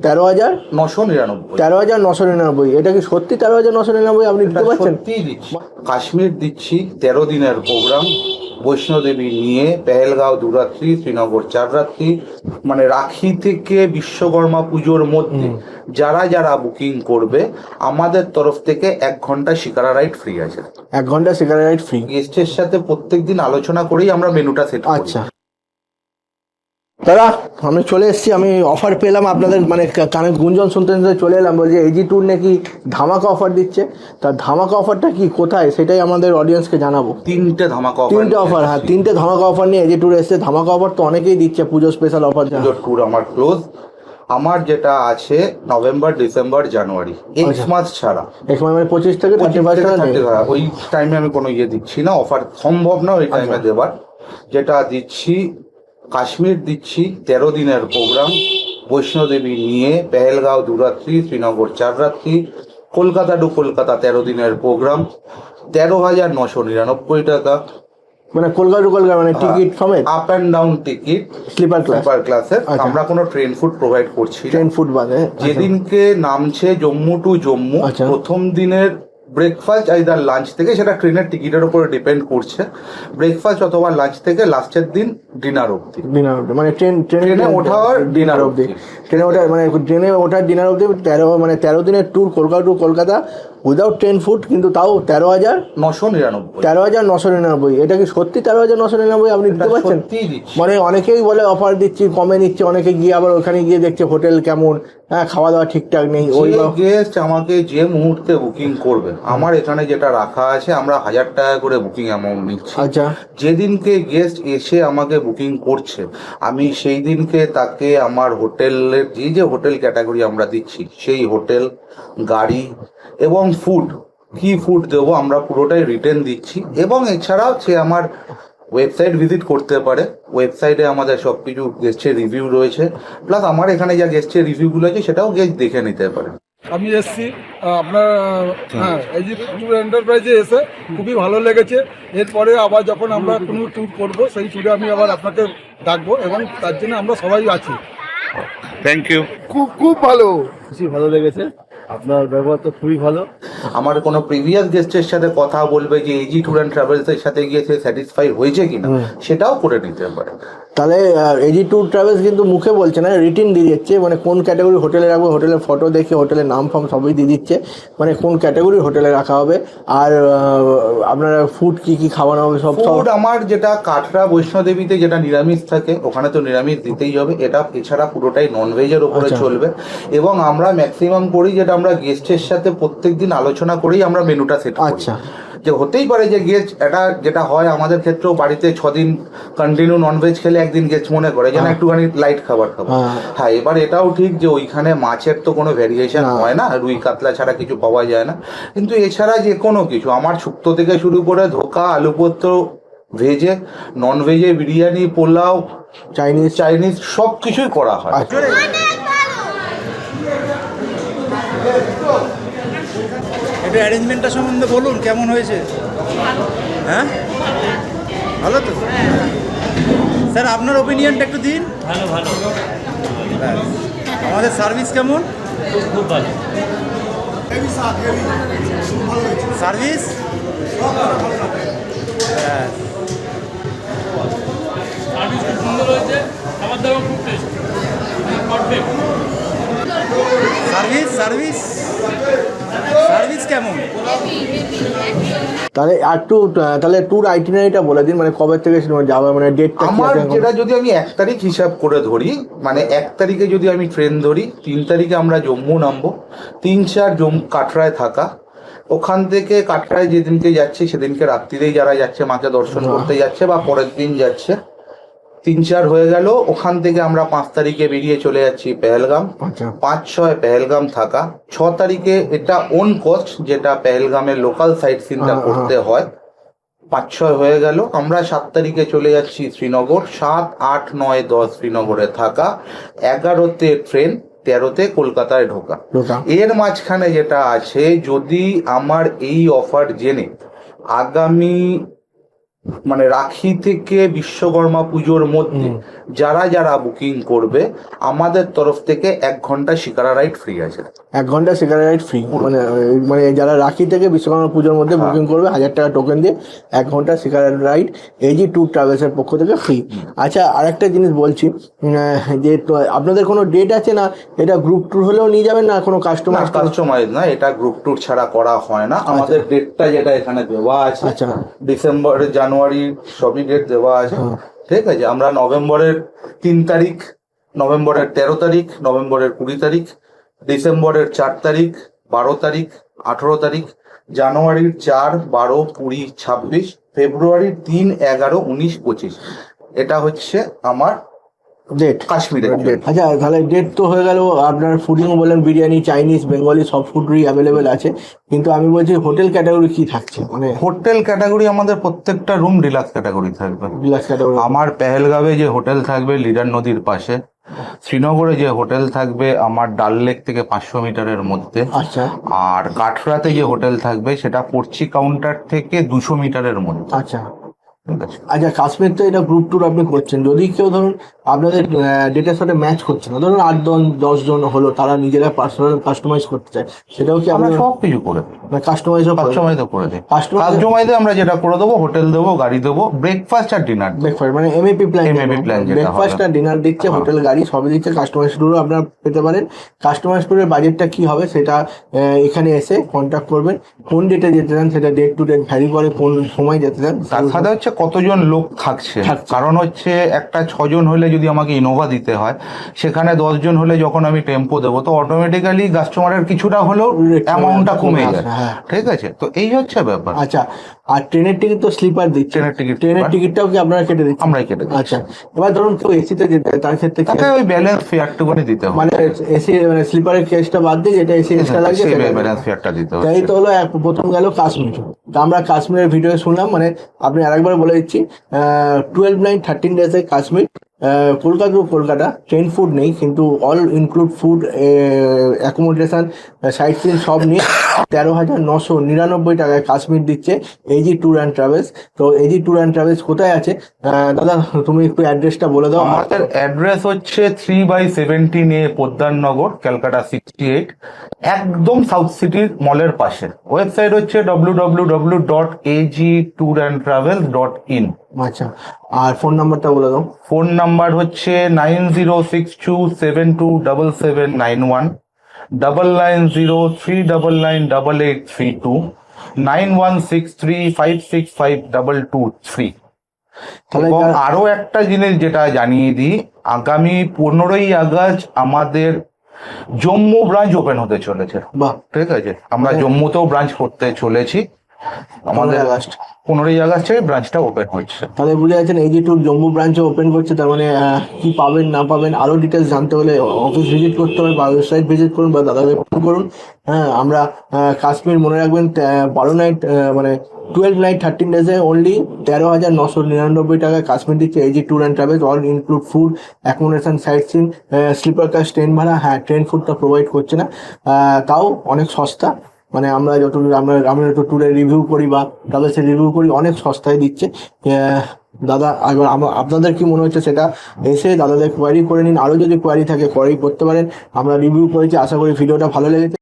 তেরো হাজার? নশো নিরানব্বই। তেরো হাজার নশো নিরানব্বই। এটা কি সত্যি তেরো হাজার নশো নিরানব্বই? আপনি দিতে পারছেন? দিচ্ছি। কাশ্মীর দিচ্ছি তেরো দিনের প্রোগ্রাম। বৈষ্ণোদেবী নিয়ে পেহেলগাঁও দুরাত্রি শ্রীনগর চার রাত্রি মানে রাখি থেকে বিশ্বকর্মা পুজোর মধ্যে যারা যারা বুকিং করবে আমাদের তরফ থেকে এক ঘণ্টা শিকারা রাইড ফ্রি আছে। এক ঘণ্টা সিগারেট ফ্রি। গেস্টের সাথে প্রত্যেকদিন আলোচনা করেই আমরা মেনুটা সেট আচ্ছা। দাদা আমি চলে এসেছি আমি অফার পেলাম আপনাদের মানে কানে গুঞ্জন শুনতে শুনতে চলে এলাম বলছে এজি ট্যুর নাকি ধামাকা অফার দিচ্ছে। তা ধামাকা অফারটা কি কোথায়? সেটাই আমাদের অডিয়েন্সকে জানাব। তিনটে ধামাকা offer তিনটে অফার হ্যাঁ তিনটে ধামাকা অফার নিয়ে এজি ট্যুর এসছে। ধামাকা অফার তো অনেকেই দিচ্ছে পুজো স্পেশাল অফার পুজোর ট্যুর আমার ক্লোজ আমার যেটা আছে নভেম্বর ডিসেম্বর জানুয়ারি আচ্ছা। মাস ছাড়া। এখানে মানে পঁচিশ থেকে থার্টি ফার্স্ট ওই টাইমে আমি কোনো ইয়ে দিচ্ছি না অফার সম্ভব না ওই টাইমে আচ্ছা। দেবার। যেটা দিচ্ছি কাশ্মীর দিচ্ছি তেরো দিনের প্রোগ্রাম। বৈষ্ণোদেবী নিয়ে পেহেলগাঁও দুরাত্রি শ্রীনগর চার রাত্রি কলকাতা টু কলকাতা তেরো দিনের প্রোগ্রাম। তেরো হাজার নশো নিরানব্বই টাকা। মানে কলকাতা টু কলকাতা মানে টিকিট সমেত? Up and down ticket sleeper class sleeper আচ্ছা। আমরা কোনো ট্রেন ফুড প্রোভাইড করছি ট্রেন ফুট বাদে যেদিনকে নামছে জম্মু টু জম্মু আচ্ছা। প্রথম দিনের ব্রেকফাস্ট আইদার লাঞ্চ থেকে সেটা ট্রেনের টিকিটের উপরে ডিপেন্ড করছে ব্রেকফাস্ট অথবা লাঞ্চ থেকে লাস্টের দিন ডিনার অবধি। ডিনার অবধি মানে ট্রেন ট্রেনে ওঠার ডিনার অবধি। ট্রেনে ওঠা মানে ট্রেনে ওঠার ডিনার অবধি তেরো মানে তেরো দিনের tour Kolkata to Kolkata without train food কিন্তু তাও তেরো হাজার নশো নিরানব্বই। তেরো হাজার নশো নিরানব্বই। এটা কি সত্যি তেরো হাজার নশো নিরানব্বই আপনি দিতে পারছেন? মানে অনেকেই বলে অফার দিচ্ছি কমে নিচ্ছে অনেকে গিয়ে আবার ওখানে গিয়ে দেখছে হোটেল কেমন। হ্যাঁ খাওয়া দাওয়া ঠিকঠাক নেই ওই গেস্ট আমাকে যে মুহূর্তে বুকিং করবে আমার এখানে যেটা রাখা আছে আমরা হাজার টাকা করে বুকিং অ্যামাউন্ট নিচ্ছি। আচ্ছা। যেদিনকে গেস্ট এসে আমাকে বুকিং করছে আমি সেই দিনকে তাকে আমার হোটেলের যে যে হোটেল ক্যাটাগরি আমরা দিচ্ছি সেই হোটেল গাড়ি এবং ফুড কি ফুড দেবো আমরা পুরোটাই রিটার্ন দিচ্ছি। এবং এছাড়াও সে আমার ওয়েবসাইট ভিজিট করতে পারে। ওয়েবসাইটে আমাদের সব কিছু গেস্টের রিভিউ রয়েছে। প্লাস আমার এখানে যা গেস্টের রিভিউগুলো আছে সেটাও গেস্ট দেখে নিতে পারে। আমি এসছি আপনার হ্যাঁ এই যে ট্যুর এন্টারপ্রাইজে এসে খুবই ভালো লেগেছে। এরপরে আবার যখন আমরা কোনো ট্যুর করব সেই ট্যুরে আমি আবার আপনাকে ডাকবো এবং তার জন্য আমরা সবাই আছি। থ্যাংক ইউ খুব খুব ভালো। খুশি ভালো লেগেছে। আপনার ব্যবহার তো খুবই ভালো। আমার কোনো প্রিভিয়াস গেস্টের সাথে কথা বলবে যে এজি ট্যুর অ্যান্ড ট্রাভেলসের সাথে গিয়ে সে স্যাটিসফাই হয়েছে কিনা সেটাও করে নিতে পারে। তাহলে এজি ট্যুর ট্রাভেলস কিন্তু মুখে বলছে না রিটিন দিয়ে দিচ্ছে মানে কোন ক্যাটাগরি হোটেলে রাখবে হোটেলের ফটো দেখে হোটেলের নাম ফাম সবই দিয়ে দিচ্ছে মানে কোন ক্যাটাগরির হোটেলে রাখা হবে আর আপনার ফুড কি কি খাওয়ানো হবে সব ফুড আমার যেটা কাঠরা বৈষ্ণোদেবীতে যেটা নিরামিষ থাকে ওখানে তো নিরামিষ দিতেই হবে এটা এছাড়া পুরোটাই ননভেজের উপরে আচ্ছা। চলবে। এবং আমরা ম্যাক্সিমাম করি যেটা আমরা গেস্টের সাথে প্রত্যেকদিন আলোচনা করেই আমরা মেনুটা সেট আচ্ছা। যে হতেই পারে যে গেস্ট এটা যেটা হয় আমাদের ক্ষেত্রেও বাড়িতে ছদিন কন্টিনিউ ননভেজ খেলে একদিন গেস্ট মনে করে যেন একটুখানি লাইট খাবার খাব। হ্যাঁ। হ্যাঁ এবার এটাও ঠিক যে ওইখানে মাছের তো কোনো ভ্যারিয়েশন হয়। না রুই কাতলা ছাড়া কিছু পাওয়া যায় না। কিন্তু এছাড়া যে কোনো কিছু আমার শুক্তো থেকে শুরু করে ধোকা আলু পোস্ত ভেজে নন ভেজে বিরিয়ানি পোলাও চাইনিজ চাইনিজ সব কিছুই করা হয়। এটা অ্যারেঞ্জমেন্টটা সম্বন্ধে বলুন কেমন হয়েছে? হ্যাঁ? ভালো তো? স্যার আপনার ওপিনিয়নটা একটু দিন। ভালো ভালো। আমাদের সার্ভিস কেমন? খুব ভালো। সার্ভিস। সার্ভিস খুব সুন্দর হয়েছে। খাবার দাবার খুব taste perfect service service service কেমন? তাহলে আর একটু তাহলে ট্যুর আইটিনারিটা বলে দিন মানে কবে থেকে শুরু যাবে মানে ডেটটা কি আমার যেটা যদি আমি এক তারিখ হিসাব করে ধরি মানে এক তারিখে যদি আমি ট্রেন ধরি তিন তারিখে আমরা জম্মু নামবো তিন চার জম কাটরায় থাকা ওখান থেকে কাটরায় যেদিনকে যাচ্ছি সেদিনকে রাত্রিরেই যারা যাচ্ছে মাকে দর্শন করতে যাচ্ছে বা পরের দিন যাচ্ছে তিন চার হয়ে গেল। ওখান থেকে আমরা পাঁচ তারিখে বেরিয়ে চলে যাচ্ছি পেহেলগাম। আচ্ছা। পাঁচ ছয় পেহেলগাম থাকা। ছ তারিখে এটা ওন কস্ট যেটা পেহেলগামের লোকাল সাইট সিনটা করতে হয়। পাঁচ ছয় হয়ে গেল। আমরা সাত তারিখে চলে যাচ্ছি শ্রীনগর। সাত আট নয় দশ শ্রীনগরে থাকা। এগারোতে ট্রেন তেরোতে কলকাতায় ঢোকা। এর মাঝখানে যেটা আছে যদি আমার এই অফার জেনে আগামী মানে রাখি থেকে বিশ্বকর্মা পুজোর মধ্যে যারা যারা বুকিং করবে আমাদের তরফ থেকে এক ঘণ্টা শিকারা রাইড ফ্রি আছে। এক ঘণ্টা সিগারেট রাইড ফ্রি মানে মানে যারা রাখি থেকে বিশ্বকর্মা পুজোর মধ্যে বুকিং করবে হাজার টাকা টোকেন দিয়ে এক ঘণ্টা শিকারা রাইড এজি ট্যুর ট্রাভেলসের পক্ষ থেকে ফ্রি আচ্ছা আরেকটা জিনিস বলছি যে আপনাদের কোনো ডেট আছে না? এটা গ্রুপ ট্যুর হলেও নিয়ে যাবেন না কোনো কাস্টমার কাস্টমাইজ না এটা গ্রুপ ট্যুর ছাড়া করা হয় না। আমাদের ডেটটা যেটা এখানে দেওয়া আছে আচ্ছা। ডিসেম্বর জানুয়ারি সবই ডেট দেওয়া আছে হ্যাঁ। ঠিক আছে আমরা নভেম্বরের তিন তারিখ নভেম্বরের তেরো তারিখ নভেম্বরের কুড়ি তারিখ ডিসেম্বরের চার তারিখ বারো তারিখ আঠেরো তারিখ জানুয়ারির চার বারো কুড়ি ছাব্বিশ ফেব্রুয়ারির তিন এগারো উনিশ পঁচিশ এটা হচ্ছে আমার ডেট কাশ্মীরের ডেট আচ্ছা তাহলে ডেট তো হয়ে গেল আপনার ফুডিং বলেন বিরিয়ানি চাইনিজ বেঙ্গলি সব ফুডই অ্যাভেলেবেল আছে। কিন্তু আমি বলছি হোটেল ক্যাটাগরি কি থাকছে? মানে হোটেল ক্যাটাগরি আমাদের প্রত্যেকটা রুম ডিলাক্স ক্যাটাগরি থাকবে। বিলাস ক্যাটাগরি আমার পেহেলগাঁবে যে হোটেল থাকবে লিডার নদীর পাশে শ্রীনগরে যে হোটেল থাকবে আমার ডাল লেক থেকে পাঁচশো মিটারের মধ্যে। আচ্ছা। আর কাঠরাতে যে হোটেল থাকবে সেটা পড়ছি কাউন্টার থেকে দুশো মিটারের মধ্যে। আচ্ছা। ঠিক আছে? আচ্ছা কাশ্মীর তো এটা গ্রুপ ট্যুর আপনি করছেন। যদি কেউ ধরুন আপনাদের ডেটের সাথে ম্যাচ করছে না। ধরুন আট জন দশ জন হলো তারা নিজেরা পার্সোনাল কাস্টমাইজ করতে চায়। সেটাও কি আমরা সব কিছু করে কাস্টমাইজও কাস্টমাইজ করে দিই Customize- কাস্টমাইজে আমরা যেটা করে দেবো হোটেল দেবো গাড়ি দেবো ব্রেকফাস্ট আর ডিনার ব্রেকফাস্ট মানে এমএপি প্ল্যান plan যেটা ব্রেকফাস্ট আর ডিনার দিচ্ছে হ্যাঁ। হোটেল গাড়ি সবই দিচ্ছে কাস্টমাইজ ট্যুরও আপনারা পেতে পারেন। কাস্টমাইজ ট্যুরের বাজেটটা কি হবে সেটা এখানে এসে কন্ট্যাক্ট করবেন। কোন ডেটে যেতে চান সেটা ডেট টু ডেট ভ্যারি করে কোন সময় যেতে চান। তার সাথে হচ্ছে কতজন লোক থাকছে। থাকছে। কারণ হচ্ছে একটা ছজন হলে যদি আমাকে ইনোভা দিতে হয় সেখানে দশজন হলে যখন আমি টেম্পো দেবো তো অটোমেটিক্যালি কাস্টমারের কিছুটা হলেও অ্যামাউন্টটা কমে যায় হ্যাঁ। ঠিক আছে? তো এই হচ্ছে ব্যাপার। আচ্ছা আর ট্রেনের টিকিট তো স্লিপার দিচ্ছে। ট্রেনের টিকিট ট্রেনের টিকিটটাও কি আপনারা কেটে দিচ্ছেন? আমরাই কেটে দিই আচ্ছা এবার ধরুন কেউ এসিতে যেতে তার ক্ষেত্রে তাকে ওই ব্যালেন্স ফেয়ারটুকুনি দিতে হবে। মানে এসি মানে স্লিপারের কেসটা বাদ দিয়ে যেটা এসি এক্সট্রা লাগছে ব্যালেন্স ফেয়ারটা দিতে হবে। তাই তো হলো এক প্রথম গেল কাশ্মীর। তো আমরা কাশ্মীরের ভিডিও শুনলাম মানে আপনি আরেকবার বলে দিচ্ছি twelve nine thirteen ডেজে Kashmir. Kolkata to Kolkata train food নেই, কিন্তু all include food accommodation sight seen সব নিয়ে তেরো হাজার নশো নিরানব্বই টাকায় কাশ্মীর দিচ্ছে এজি ট্যুর অ্যান্ড ট্রাভেলস তো এজি ট্যুর অ্যান্ড ট্রাভেলস কোথায় আছে? দাদা, তুমি একটু অ্যাড্রেসটা বলে দাও। আমাদের অ্যাড্রেস হচ্ছে three by seventeen A Poddarnagar, Calcutta sixty eight একদম সাউথ সিটির মলের পাশে। ওয়েবসাইট হচ্ছে W W W dot AG tour and travels dot in আচ্ছা আর ফোন নাম্বারটা বলে দাও। ফোন নাম্বার হচ্ছে nine zero six two seven two double seven nine one double nine zero three double nine double eight three two nine one six three five six five double two three এবং যারা- আরও একটা জিনিস যেটা জানিয়ে দিই আগামী পনেরোই আগস্ট আমাদের জম্মু ব্রাঞ্চ ওপেন হতে চলেছে। বাহ। ঠিক আছে? আমরা জম্মুতেও ব্রাঞ্চ করতে চলেছি। আমাদের আগস্ট। পনেরোই আগস্ট থেকে ব্রাঞ্চটা ওপেন হচ্ছে তাহলে বুঝে যাচ্ছেন এই যে ট্যুর জম্মু ব্রাঞ্চে ওপেন করছে তার মানে কি পাবেন না পাবেন আরও ডিটেলস জানতে হলে অফিস ভিজিট করতে হবে বা ওয়েবসাইট ভিজিট করুন বা দাদাকে ফোন করুন। হ্যাঁ আমরা কাশ্মীর মনে রাখবেন বারো নাইট মানে টুয়েলভ নাইট থার্টিন ডেজে অনলি তেরো হাজার নশো নিরানব্বই টাকায় কাশ্মীর দিচ্ছে। এই যে tour and travels all include food accommodation sight seen sleeper class train ভাড়া হ্যাঁ ট্রেন ফুডটা প্রোভাইড করছে না। তাও অনেক সস্তা। মানে আমরা যত আমরা আমরা যত ট্যুরে রিভিউ করি বা ট্রাভেলসের রিভিউ করি, অনেক সস্তায় দিচ্ছে। দাদা এবার আপনাদের কি মনে হচ্ছে সেটা? এসে দাদাদের কোয়ারি করে নিন। আরও যদি কোয়ারি থাকে কোয়ারি করতে পারেন। আমরা রিভিউ করেছি, আশা করি ভিডিওটা ভালো লেগেছে।